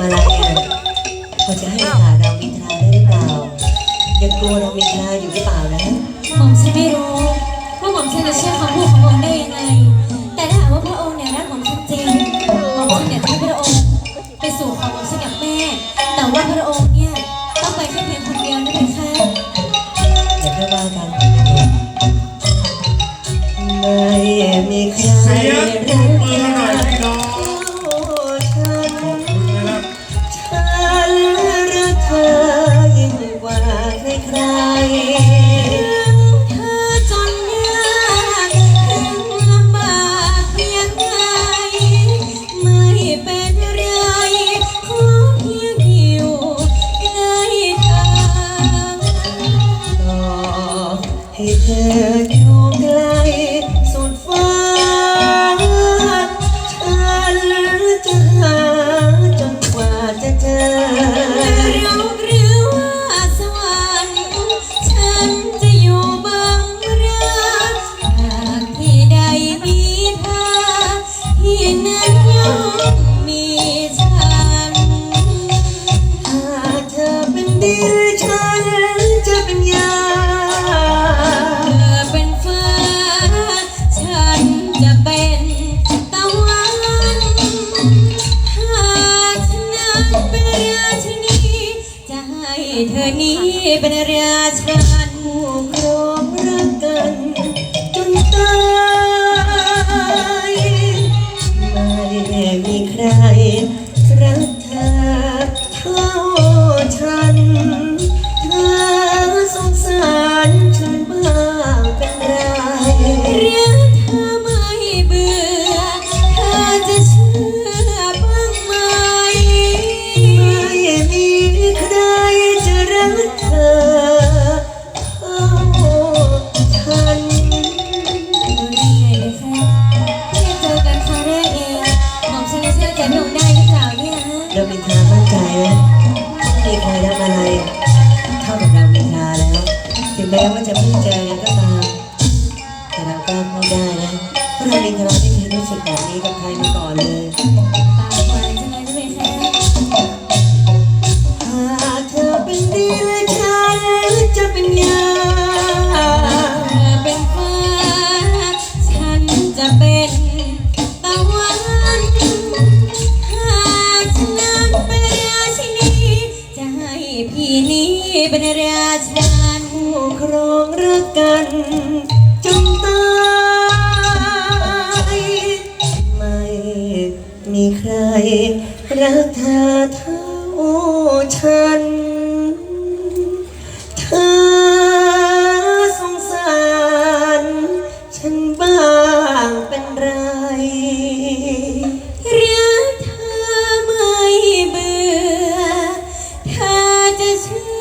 มาลายอะพอจะให้โอกาสเรามินทราได้หรือเปล่า ยังกลัวเรามินทราอยู่หรือเปล่านะ หม่อมฉันไม่รู้ว่าหม่อมฉันจะเชื่อคำพูดของพระองค์ได้ยังไง แต่ถ้าหากว่าพระองค์เนี่ยรักหม่อมฉันจริงหม่อมฉันอยากให้พระองค์ไปสู่ขอหม่อมฉันกับแม่ แต่ว่าพระองค์เนี่ยต้องไปแค่เพียงคนเดียวนะเพคะอย่าเพิ่งว่ากันไม่มีใครเสียงปรรั เป็นราชันผู้ครองรักกัน มินทรามั่นใจนะมีใครรักอะไรเท่ากับเรามินทราแล้ว ถึงแม้ว่าจะเพิ่งเจอกันก็ตาม แต่เรากล้าพูดได้นะเพราะเรามินทราไม่เคยรู้สึกแบบนี้กับใครมา เป็นราชันผู้ครองรักกันจนตายไม่มีใครรักเธอเท่าฉัน เธอสงสาร ฉันบ้างเป็นไร รักเธอไม่เบื่อ เธอจะเชื่อ